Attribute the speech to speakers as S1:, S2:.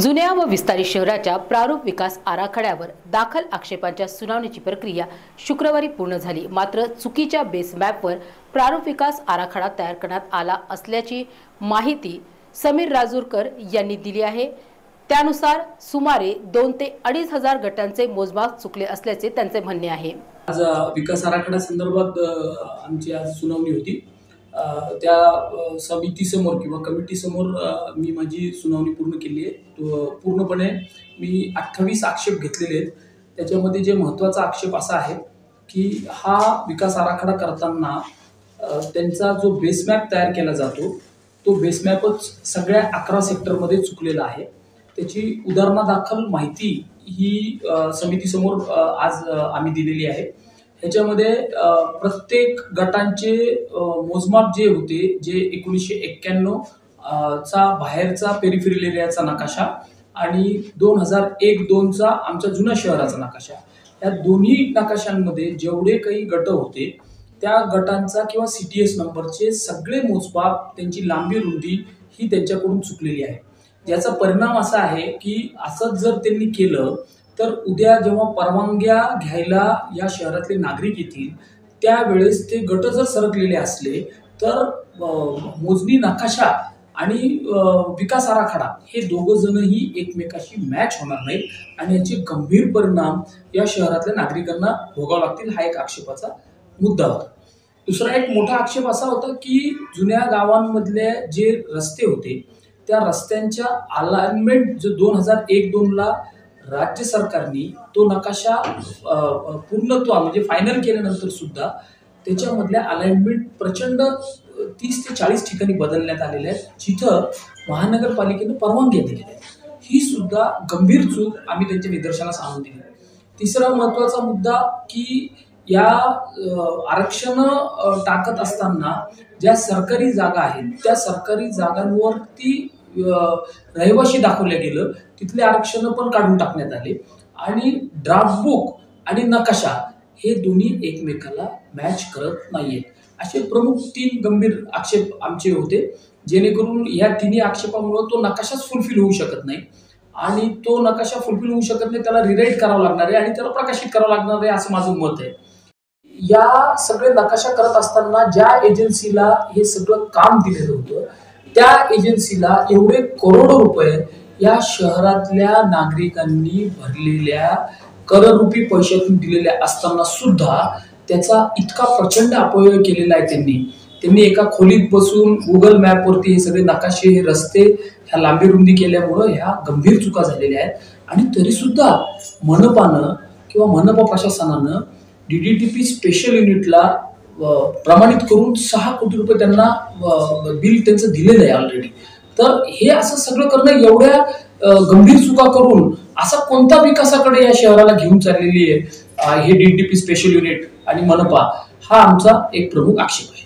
S1: जुन्या व विस्तारित शहराच्या प्रारूप विकास आराखड्यावर दाखल आक्षेपांच्या सुनावणीची प्रक्रिया शुक्रवारी पूर्ण झाली. मात्र चुकीच्या बेस मॅपवर प्रारूप विकास आराखडा तयार करण्यात आला असल्याची माहिती समीर राजूरकर यांनी दिली आहे. त्यानुसार सुमारे दोन ते अडीच हजार गटांचे मोजमाप चुकले असल्याचे त्यांचे म्हणणे आहे.
S2: आज विकास आराखडा संदर्भात आमची आज सुनावणी होती. त्या समितीसमोर किंवा कमिटीसमोर मी माझी सुनावणी पूर्ण केली आहे. तो पूर्णपणे मी अठ्ठावीस आक्षेप घेतलेले आहेत. त्याच्यामध्ये जे महत्त्वाचा आक्षेप असा आहे की हा विकास आराखडा करताना त्यांचा जो बेसमॅप तयार केला जातो तो बेसमॅपच सगळ्या अकरा सेक्टरमध्ये चुकलेला आहे. त्याची उदाहरणादाखल माहिती ही समितीसमोर आज आम्ही दिलेली आहे. ह्याच्यामध्ये प्रत्येक गटांचे मोजमाप जे होते जे एकोणीसशे एक्क्याण्णव चा बाहेरचा पेरिफेरल एरियाचा नकाशा आणि दोन हजार एक दोनचा आमच्या जुन्या शहराचा नकाशा. या दोन्ही नकाशांमध्ये जेवढे काही गट होते त्या गटांचा किंवा सी टी एस नंबरचे सगळे मोजमाप त्यांची लांबी रुंदी ही त्यांच्याकडून चुकलेली आहे. याचा परिणाम असा आहे की असंच जर त्यांनी केलं तर उद्या जेव्हा परवानग्या घ्यायला या शहरातले नागरिक येतील त्यावेळेस ते गट जर सरकलेले असले तर मोजणी नकाशा आणि विकास आराखडा हे दोघं जणही एकमेकाशी मॅच होणार नाहीत आणि याचे गंभीर परिणाम या शहरातल्या नागरिकांना भोगावं लागतील हा एक आक्षेपाचा मुद्दा होता. दुसरा एक मोठा आक्षेप असा होता की जुन्या गावांमधले जे रस्ते होते त्या रस्त्यांच्या अलाइनमेंट जो दोन हजार एक दोनला राज्य सरकारने तो नकाशा अ, पूर्णत्व म्हणजे फायनल केल्यानंतर सुद्धा त्याच्यामधल्या अलाइनमेंट प्रचंड तीस ते चाळीस ठिकाणी बदलण्यात आलेल्या आहेत जिथं महानगरपालिकेनं परवानगी दिली आहे. ही सुद्धा गंभीर चूक आम्ही त्यांच्या निदर्शनास आणून दिली तिसरा महत्त्वाचा मुद्दा की या आरक्षण टाकत असताना ज्या सरकारी जागा आहेत त्या सरकारी जागांवरती रहिवाशी दाखवलं गेलं तिथले आरक्षण पण काढून टाकण्यात आले. आणि ड्राफ्ट बुक आणि नकाशा हे दोन्ही एकमेकाला मॅच करत नाहीयेत. असे प्रमुख तीन गंभीर आक्षेप आमचे होते. जेणेकरून या तिन्ही आक्षेपामुळं तो नकाशाच फुलफिल होऊ शकत नाही. आणि तो नकाशा फुलफिल होऊ शकत नाही त्याला रिराईट करावा लागणार आहे आणि त्याला प्रकाशित करावं लागणार आहे असं माझं मत आहे. या सगळे नकाशा करत असताना ज्या एजन्सीला हे सगळं काम दिलेलं होतं त्या एजन्सीला एवढे करोडो रुपये या शहरातल्या नागरिकांनी भरलेल्या कररूपी पैशातून दिलेल्या असताना सुद्धा त्याचा इतका प्रचंड अपव्यय केलेला आहे त्यांनी. त्यांनी एका खोलीत बसून गुगल मॅपवरती हे सगळे नकाशे हे रस्ते ह्या लांबी रुंदी केल्यामुळं ह्या गंभीर चुका झालेल्या आहेत. आणि तरी सुद्धा मनपानं किंवा मनपा प्रशासनानं D D T P special युनिटला प्रमाणित करून सहा कोटी रुपये त्यांना बिल त्यांचं दिलेलं आहे ऑलरेडी तर हे असं सगळं करणं एवढ्या गंभीर चुका करून असा कोणता विकासाकडे या शहराला घेऊन चाललेली आहे हे डीडीपी स्पेशल युनिट आणि मनपा हा आमचा एक प्रमुख आक्षेप आहे.